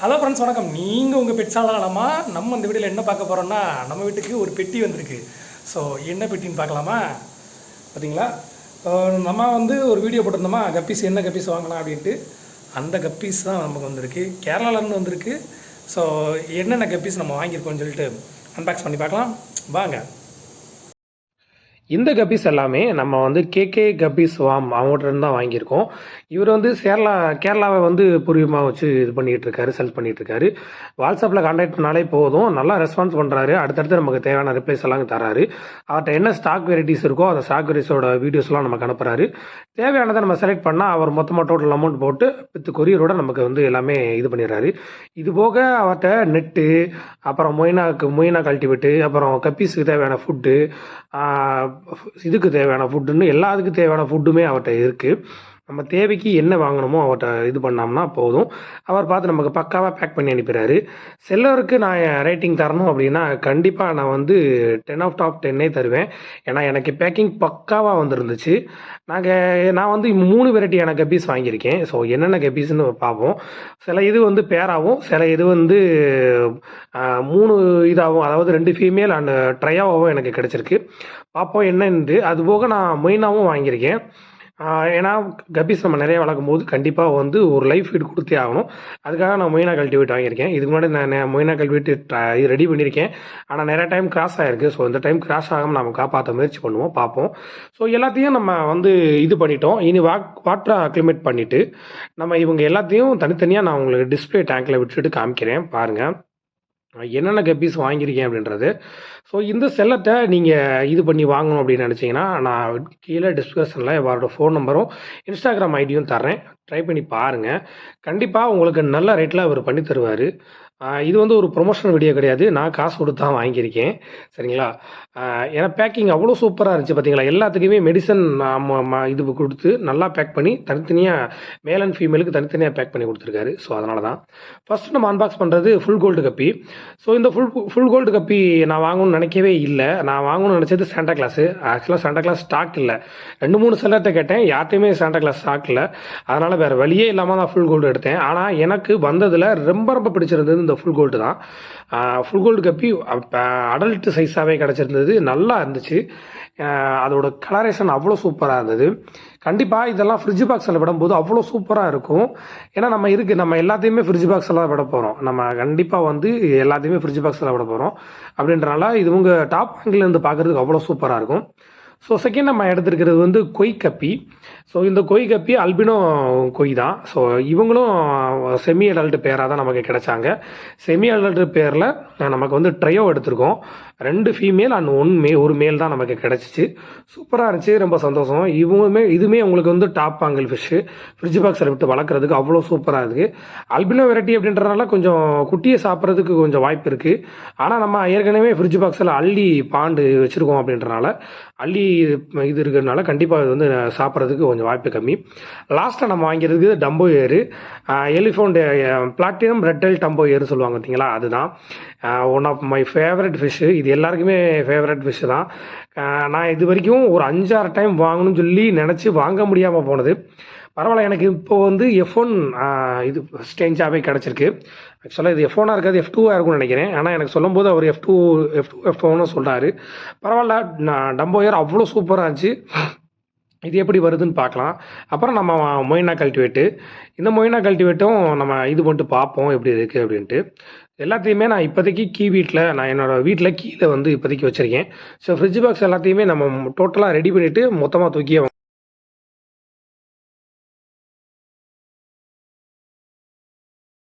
Hello friends வணக்கம். நீங்கள் உங்கள் பெட் நம்ம இந்த வீடியோவில் என்ன பார்க்க போகிறோம்னா நம்ம வீட்டுக்கு ஒரு பெட்டி வந்திருக்கு. ஸோ என்ன பெட்டின்னு பார்க்கலாமா? பார்த்தீங்களா? நம்ம வந்து ஒரு வீடியோ போட்டிருந்தோமா? கப்பீஸ் என்ன கப்பீஸ் வாங்கலாம் அப்படின்ட்டு. அந்த கப்பீஸ் தான் நமக்கு வந்திருக்கு. கேரளாலேருந்து வந்திருக்கு. ஸோ என்னென்ன கப்பீஸ் நம்ம வாங்கியிருக்கோம்னு சொல்லிட்டு அன்பாக்ஸ் பண்ணி பார்க்கலாம். வாங்க. இந்த கப்பீஸ் எல்லாமே நம்ம வந்து கேகே கப்பீஸ் வாம் அவங்ககிட்ட இருந்து தான் வாங்கியிருக்கோம். இவர் வந்து கேரளா கேரளாவை வந்து பூர்வீகமாக வச்சு இது பண்ணிகிட்டு இருக்காரு செல் பண்ணிகிட்டு இருக்காரு. வாட்ஸ்அப்பில் கான்டாக்ட் பண்ணாலே போதும். நல்லா ரெஸ்பான்ஸ் பண்ணுறாரு அடுத்தடுத்து நமக்கு தேவையான ரிப்ளைஸ் எல்லாம் தராரு. அவர்கிட்ட என்ன ஸ்டாக் வெரைட்டிஸ் இருக்கோ அந்த ஸ்டாக் வெரைட்டிஸோட வீடியோஸ்லாம் நமக்கு அனுப்புறாரு. தேவையானதை நம்ம செலக்ட் பண்ணால் அவர் மொத்தமாக டோட்டல் அமௌண்ட் போட்டு வித் கொரியரோட நமக்கு வந்து எல்லாமே இது பண்ணிடுறாரு. இது போக அவர்கிட்ட நெட்டு அப்புறம் மொயினாக்கு மொயினா கல்டிவேட்டு அப்புறம் கப்பீஸுக்கு தேவையான ஃபுட்டு இதுக்கு தேவையான ஃபுட்டுன்னு எல்லாத்துக்கும் தேவையான ஃபுட்டுமே அவர்கிட்ட இருக்குது நம்ம தேவைக்கு என்ன வாங்கணுமோ அவர்கிட்ட இது பண்ணோம்னா போதும். அவர் பார்த்து நமக்கு பக்காவாக பேக் பண்ணி அனுப்பிடுறாரு செல்லருக்கு நான் ரேட்டிங் தரணும் அப்படின்னா கண்டிப்பாக நான் வந்து டென் ஆஃப் டாப் டென்னே தருவேன். ஏன்னா எனக்கு பேக்கிங் பக்காவாக வந்துருந்துச்சு. நாங்கள் நான் வந்து மூணு வெரைட்டியான கப்பீஸ் வாங்கியிருக்கேன். ஸோ என்னென்ன கப்பீஸ்னு பார்ப்போம். சில இது வந்து பேராகவும் சில இது வந்து மூணு இதாகவும் அதாவது ரெண்டு ஃபீமேல் அண்ட் ட்ரையாவாகவும் எனக்கு கிடச்சிருக்கு. பார்ப்போம் என்னென்று அது போக நான் மொயினாவும் வாங்கியிருக்கேன். ஏன்னா கப்பீஸ் நம்ம நிறைய வளர்க்கும் போது கண்டிப்பாக வந்து ஒரு லைஃப் ஃபீட் கொடுத்தே ஆகணும். அதுக்காக நான் மொயினா கல்டிவேட் வாங்கியிருக்கேன். இதுக்கு முன்னாடி நான் மொயினா கல்டிவேட் ரெடி பண்ணியிருக்கேன். ஆனால் நிறைய டைம் கிராஸ் ஆகிருக்கு ஸோ இந்த டைம் கிராஸ் ஆகாமல் நம்ம காப்பாற்ற முயற்சி பண்ணுவோம் பார்ப்போம். ஸோ எல்லாத்தையும் நம்ம வந்து இது பண்ணிட்டோம். இனி வாக் வாட்டரை அக்ளிமேட் பண்ணிவிட்டு நம்ம இவங்க எல்லாத்தையும் தனித்தனியாக நான் உங்களுக்கு டிஸ்ப்ளே டேங்க்கில் விட்டுட்டு காமிக்கிறேன். பாருங்கள் என்னென்ன கப்பீஸ் வாங்கியிருக்கேன் அப்படின்றது. ஸோ இந்த செல்லத்தை நீங்கள் இது பண்ணி வாங்கணும் அப்படின்னு நினச்சிங்கன்னா நான் கீழே டிஸ்கிரிப்ஷனில் அவரோட ஃபோன் நம்பரும் இன்ஸ்டாகிராம் ஐடியும் தர்றேன். ட்ரை பண்ணி பாருங்கள் கண்டிப்பாக உங்களுக்கு நல்ல ரேட்டில் அவர் பண்ணி தருவார். இது வந்து ஒரு ப்ரொமோஷனல் வீடியோ கிடையாது. நான் காசு கொடுத்து தான் வாங்கியிருக்கேன். சரிங்களா? ஏன்னா பேக்கிங் அவ்வளோ சூப்பராக இருந்துச்சு பார்த்தீங்களா எல்லாத்துக்குமே மெடிசன் இது கொடுத்து நல்லா பேக் பண்ணி தனித்தனியாக மேல் அண்ட் ஃபீமேலுக்கு தனித்தனியாக பேக் பண்ணி கொடுத்துருக்காரு. ஸோ அதனால தான். ஃபஸ்ட்டு நம்ம அன்பாக்ஸ் பண்ணுறது ஃபுல் கோல்டு கப்பி. ஸோ இந்த ஃபுல் ஃபுல் கோல்டு கப்பி நான் வாங்கணும்னு நினைக்கவே இல்லை. நான் வாங்கணும்னு நினச்சது சாண்டா கிளாஸு ஆக்சுவலாக சாண்டா கிளாஸ் ஸ்டாக் இல்லை. ரெண்டு மூணு செல்லர்கிட்ட கேட்டேன். யார்ட்டையுமே சாண்டா கிளாஸ் ஸ்டாக் இல்லை. அதனால் வேறு வழியே இல்லாமல் நான் ஃபுல் கோல்டு எடுத்தேன். ஆனால் எனக்கு வந்ததில் ரொம்ப ரொம்ப பிடிச்சிருந்தது இந்த ஃபுல் கோல்டு தான். ஃபுல் கோல்டு கப்பி அடல்ட்டு சைஸாகவே கிடச்சிருந்தது. நல்லா இருந்துச்சு. அதோட கலரேஷன் அவ்வளோ சூப்பராக இருந்தது. கண்டிப்பாக இதெல்லாம் ஃப்ரிட்ஜ் பாக்ஸில் விடும்போது அவ்வளோ சூப்பராக இருக்கும். ஏன்னா நம்ம இருக்குது நம்ம எல்லாத்தையுமே ஃப்ரிட்ஜ் பாக்ஸில் தான் விட போகிறோம் நம்ம கண்டிப்பாக வந்து எல்லாத்தையுமே ஃப்ரிட்ஜ் பாக்ஸில் விட போகிறோம் அப்படின்றனால இது உங்கள் டாப் ஆங்கிலேருந்து பார்க்குறதுக்கு அவ்வளோ சூப்பராக இருக்கும். ஸோ செகண்ட் நம்ம எடுத்திருக்கிறது வந்து கொய் கப்பி. ஸோ இந்த கொய் கப்பி அல்பினோ கொய் தான். ஸோ இவங்களும் செமி அடல்ட் பேராக தான் நமக்கு கிடைச்சாங்க. செமி அடல்ட் பேரில் நமக்கு வந்து ட்ரையோ எடுத்திருக்கோம். ரெண்டு ஃபீமேல் அண்ட் ஒன் மே ஒரு மேல் தான் நமக்கு கிடச்சிச்சு. சூப்பராக இருந்துச்சு ரொம்ப சந்தோஷம். இவங்களுமே இதுவுமே உங்களுக்கு வந்து டாப் ஆங்கிள் ஃபிஷ்ஷு ஃப்ரிட்ஜ் பாக்ஸில் விட்டு வளர்க்குறதுக்கு அவ்வளோ சூப்பராக இருக்குது அல்பினோ வெரைட்டி அப்படின்றனால கொஞ்சம் குட்டியை சாப்பிட்றதுக்கு கொஞ்சம் வாய்ப்பு இருக்குது ஆனால் நம்ம ஏற்கனவே ஃப்ரிட்ஜ் பாக்ஸில் அள்ளி பாண்டு வச்சுருக்கோம் அப்படின்றனால அள்ளி இது இருக்கிறதுனால கண்டிப்பாக இது வந்து சாப்பிட்றதுக்கு கொஞ்சம் கொஞ்சம் வாய்ப்பு கம்மி. லாஸ்ட்டாக நம்ம வாங்கியிருக்கு டம்போ ஏரு எலிஃபோண்ட் பிளாட்டினம் ரெட்டல் டம்போ ஏரு சொல்லுவாங்க பார்த்தீங்களா? அதுதான். One of my favourite fish இது எல்லாருக்குமே ஃபேவரட் ஃபிஷ்ஷு தான். நான் இது வரைக்கும் ஒரு அஞ்சாறு டைம் வாங்கணும்னு சொல்லி நினச்சி வாங்க முடியாமல் போனது. பரவாயில்ல எனக்கு இப்போ வந்து எஃப் ஒன் இது ஸ்டேஞ்சாகவே கிடச்சிருக்கு. ஆக்சுவலாக இது எஃப் ஒனாக இருக்காது எஃப் டூவாக இருக்கும்னு நினைக்கிறேன். ஆனால் எனக்கு சொல்லும்போது அவர் F two F two F ஒன்னு சொல்கிறாரு பரவாயில்ல நான் டம்போயர் அவ்வளோ சூப்பராக இருந்துச்சு. இது எப்படி வருதுன்னு பார்க்கலாம். அப்புறம் நம்ம மொயினா கல்டிவேட்டு. இந்த மொயினா கல்டிவேட்டும் நம்ம இது பண்ணிட்டு பார்ப்போம் எப்படி இருக்குது அப்படின்ட்டு. எல்லாத்தையுமே நான் இப்போதைக்கு கீ வீட்டில் நான் என்னோடய வீட்டில் கீழே வந்து இப்போதைக்கு வச்சுருக்கேன். ஸோ ஃப்ரிட்ஜ் பாக்ஸ் எல்லாத்தையுமே நம்ம டோட்டலாக ரெடி பண்ணிவிட்டு மொத்தமாக தூக்கியே